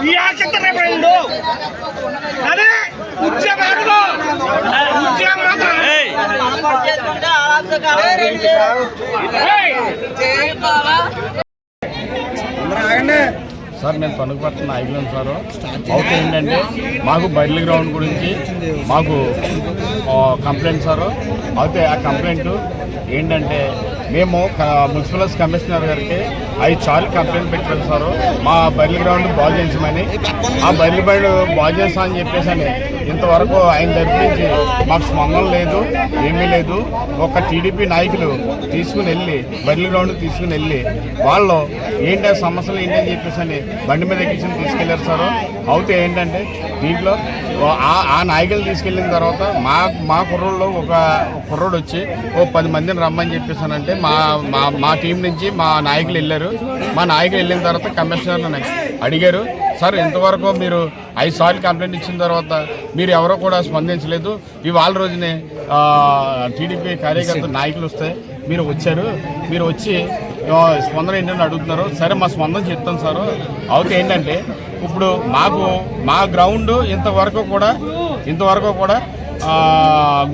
ఈ ఆశక్తనే పోయిండు అదే ఉద్యమాలు ఉద్యమాలు సార్ నేను పనుకుపడుతున్న ఐగ్లం సార్. అవుట్ ఏంటంటే మాకు బయలు గ్రౌండ్ గురించి మాకు కంప్లైంట్ సార్. అయితే ఆ కంప్లైంట్ ఏంటంటే మేము క- మున్సిపల్ కమిషనర్ గారికి ఐదు చాలు కంప్లైంట్ పెట్టారు సార్. మా బయలు గ్రౌండ్ బాగు చేయించమని. ఆ బయలు బయలు బాగు చేస్తా అని చెప్పేసి అని ఇంతవరకు ఆయన జరిపించి మాకు స్పందన లేదు ఏమీ లేదు. ఒక టీడీపీ నాయకులు తీసుకుని వెళ్ళి బయలు గ్రౌండ్ తీసుకుని వెళ్ళి వాళ్ళు ఏంటి ఆ సమస్యలు ఏంటి అని చెప్పేసి అని బండి మీద ఎక్కించి తీసుకెళ్ళారు సార్. అయితే ఏంటంటే దీంట్లో ఆ- ఆ నాయకులు తీసుకెళ్ళిన తర్వాత మా మా కుర్రోళ్ళు ఒక కుర్రోడు వచ్చి ఓ పది మందిని రమ్మని చెప్పేసానంటే మా మా మా టీం నుంచి మా నాయకులు వెళ్ళారు. మా నాయకులు వెళ్ళిన తర్వాత కమిషనర్ అడిగారు సార్ ఇంతవరకు మీరు ఐదు సార్లు కంప్లైంట్ ఇచ్చిన తర్వాత మీరు ఎవరో కూడా స్పందించలేదు. ఇవాళ రోజునే టీడీపీ కార్యకర్త నాయకులు వస్తే మీరు వచ్చారు. మీరు వచ్చి స్పందన ఏంటని అడుగుతున్నారు. సరే మా స్పందన చెప్తాం సార్. అవుతే ఏంటంటే ఇప్పుడు మాకు మా గ్రౌండ్ ఇంతవరకు కూడా ఇంతవరకు కూడా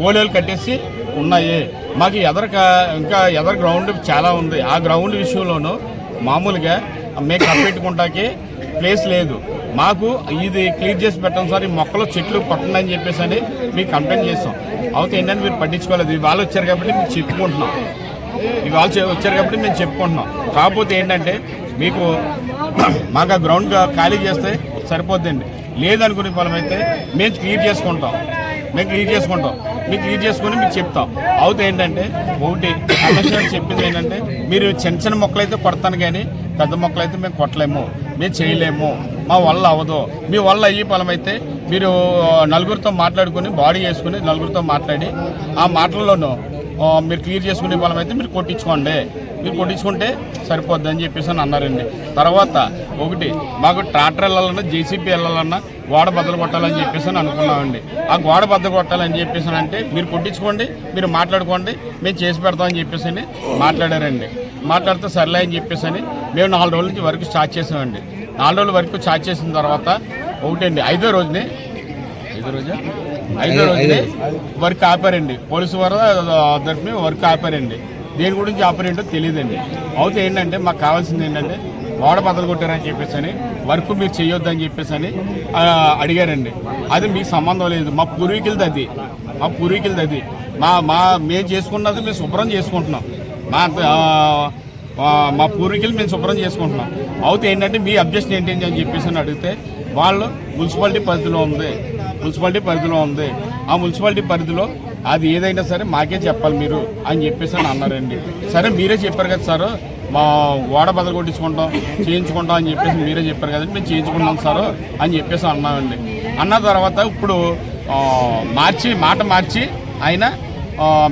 గోళీలు కట్టేసి ఉన్నాయి. మాకు ఎదరక ఇంకా ఎదర గ్రౌండ్ చాలా ఉంది. ఆ గ్రౌండ్ విషయంలోనూ మామూలుగా మేము కప్పెట్టుకుంటాకి ప్లేస్ లేదు. మాకు ఇది క్లియర్ చేసి పెట్టండి సార్. ఈ మొక్కలు చెట్లు కొట్టండి అని చెప్పేసి అని మీకు కంప్లైంట్ చేస్తాం. అవుతే ఏంటంటే మీరు పట్టించుకోలేదు. వాళ్ళు వచ్చారు కాబట్టి మీకు చెప్పుకుంటున్నాం. ఇవాళ చే- వచ్చారు కాబట్టి మేము చెప్పుకుంటున్నాం. కాకపోతే ఏంటంటే మీకు మాకు ఆ గ్రౌండ్ ఖాళీ చేస్తే సరిపోద్దండి. లేదనుకునే ఫలం అయితే మేము క్లియర్ చేసుకుంటాం. మేము క్లియర్ చేసుకుంటాం. మీకు క్లియర్ చేసుకుని మీకు చెప్తాం. అవుతే ఏంటంటే ఒకటి కమిషనర్ చెప్పింది ఏంటంటే మీరు చిన్న చిన్న మొక్కలు అయితే కొడతాను కానీ పెద్ద మొక్కలు అయితే మేము కొట్టలేము. మేము చేయలేము. మా వల్ల అవ్వదు. మీ వల్ల అయ్యే ఫలం అయితే మీరు నలుగురితో మాట్లాడుకుని బాడీ చేసుకుని నలుగురితో మాట్లాడి ఆ మాటల్లోనూ మీరు క్లియర్ చేసుకునే బలం అయితే మీరు కొట్టించుకోండి. మీరు కొట్టించుకుంటే సరిపోద్ది అని చెప్పేసి అని అన్నారండి. తర్వాత ఒకటి మాకు ట్రాక్టర్ వెళ్ళాలన్నా జేసీపీ వెళ్ళాలన్నా గోడ బద్దలు కొట్టాలని చెప్పేసి అని అనుకున్నామండి. ఆ గోడ బద్దలు కొట్టాలని చెప్పేసి అంటే మీరు కొట్టించుకోండి మీరు మాట్లాడుకోండి మేము చేసి పెడతామని చెప్పేసి అని మాట్లాడారండి. మాట్లాడితే సర్లే అని చెప్పేసి అని మేము నాలుగు రోజుల నుంచి వర్క్ స్టార్ట్ చేసామండి. నాలుగు రోజుల వరకు స్టార్ట్ చేసిన తర్వాత ఒకటండి ఐదో రోజుని ఐదో రోజా? వర్క్ ఆపారండి. పోలీసు వారు తరఫున వర్క్ ఆపారండి. దేని గురించి ఆపారేంటో తెలియదండి. అవుతే ఏంటంటే మాకు కావాల్సింది ఏంటంటే గోడ బద్దలు కొట్టారని చెప్పేసి అని వర్క్ మీరు చేయొద్దని చెప్పేసి అని అడిగారండి. అది మీకు సంబంధం లేదు. మా పూర్వీకులది అది. మా పూర్వీకులది అది. మా మా మేము చేసుకున్నది మేము శుభ్రం చేసుకుంటున్నాం. మా మా పూర్వీకులు మేము శుభ్రం చేసుకుంటున్నాం. అవుతే ఏంటంటే మీ అబ్జెక్షన్ ఏంటి అని చెప్పేసి అని అడిగితే వాళ్ళు మున్సిపాలిటీ పరిధిలో ఉంది. మున్సిపాలిటీ పరిధిలో ఉంది. ఆ మున్సిపాలిటీ పరిధిలో అది ఏదైనా సరే మాకే చెప్పాలి మీరు అని చెప్పేసి అని అన్నారండి. సరే మీరే చెప్పారు కదా సార్ మా ఓడ బదులు కొట్టించుకుంటాం చేయించుకుంటాం అని చెప్పేసి మీరే చెప్పారు కదండి మేము చేయించుకుంటాం సార్ అని చెప్పేసి అన్నామండి. అన్న తర్వాత ఇప్పుడు మార్చి మాట మార్చి ఆయన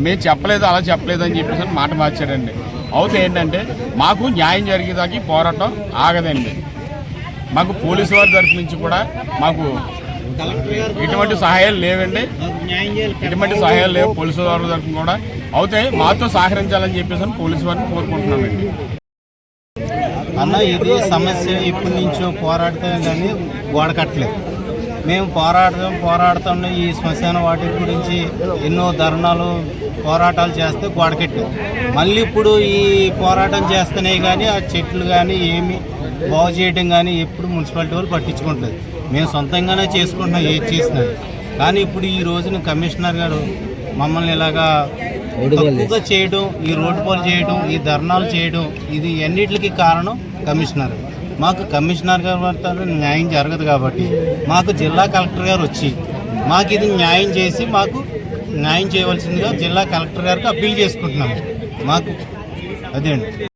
మేము చెప్పలేదు అలా చెప్పలేదు అని చెప్పేసి అని మాట మార్చారండి. అవుతే ఏంటంటే మాకు న్యాయం జరిగేదాకి పోరాటం ఆగదండి. మాకు పోలీసు వారి తరఫు నుంచి కూడా మాకు ఎటువంటి సహాయాలు లేవండి. ఎటువంటి సహాయాలు లేవు పోలీసు వారి తరఫు కూడా. అయితే మాతో సహకరించాలని చెప్పేసి పోలీసు వారిని కోరుకుంటున్నామండి. అన్న ఇది సమస్య ఇప్పటి నుంచో పోరాడితే కానీ గోడకట్టలేదు మేము పోరాడతాం పోరాడుతున్న ఈ శ్మశాన వాటి గురించి ఎన్నో ధర్నాలు పోరాటాలు చేస్తే గోడకెట్టాం మళ్ళీ ఇప్పుడు ఈ పోరాటం చేస్తున్నాయి కానీ ఆ చెట్లు కానీ ఏమి బాగు చేయడం కానీ ఎప్పుడు మున్సిపాలిటీ వాళ్ళు పట్టించుకుంటుంది మేము సొంతంగానే చేసుకుంటున్నాం ఏది చేసినా. కానీ ఇప్పుడు ఈ రోజున కమిషనర్ గారు మమ్మల్ని ఇలాగా తక్కువగా చేయడం ఈ రోడ్డు పోలు చేయడం ఈ ధర్నాలు చేయడం ఇది అన్నిటికి కారణం కమిషనర్. మాకు కమిషనర్ గారు న్యాయం జరగదు కాబట్టి మాకు జిల్లా కలెక్టర్ గారు వచ్చి మాకు ఇది న్యాయం చేసి మాకు న్యాయం చేయవలసిందిగా జిల్లా కలెక్టర్ గారికి అప్పీల్ చేసుకుంటున్నాము మాకు అదే అండి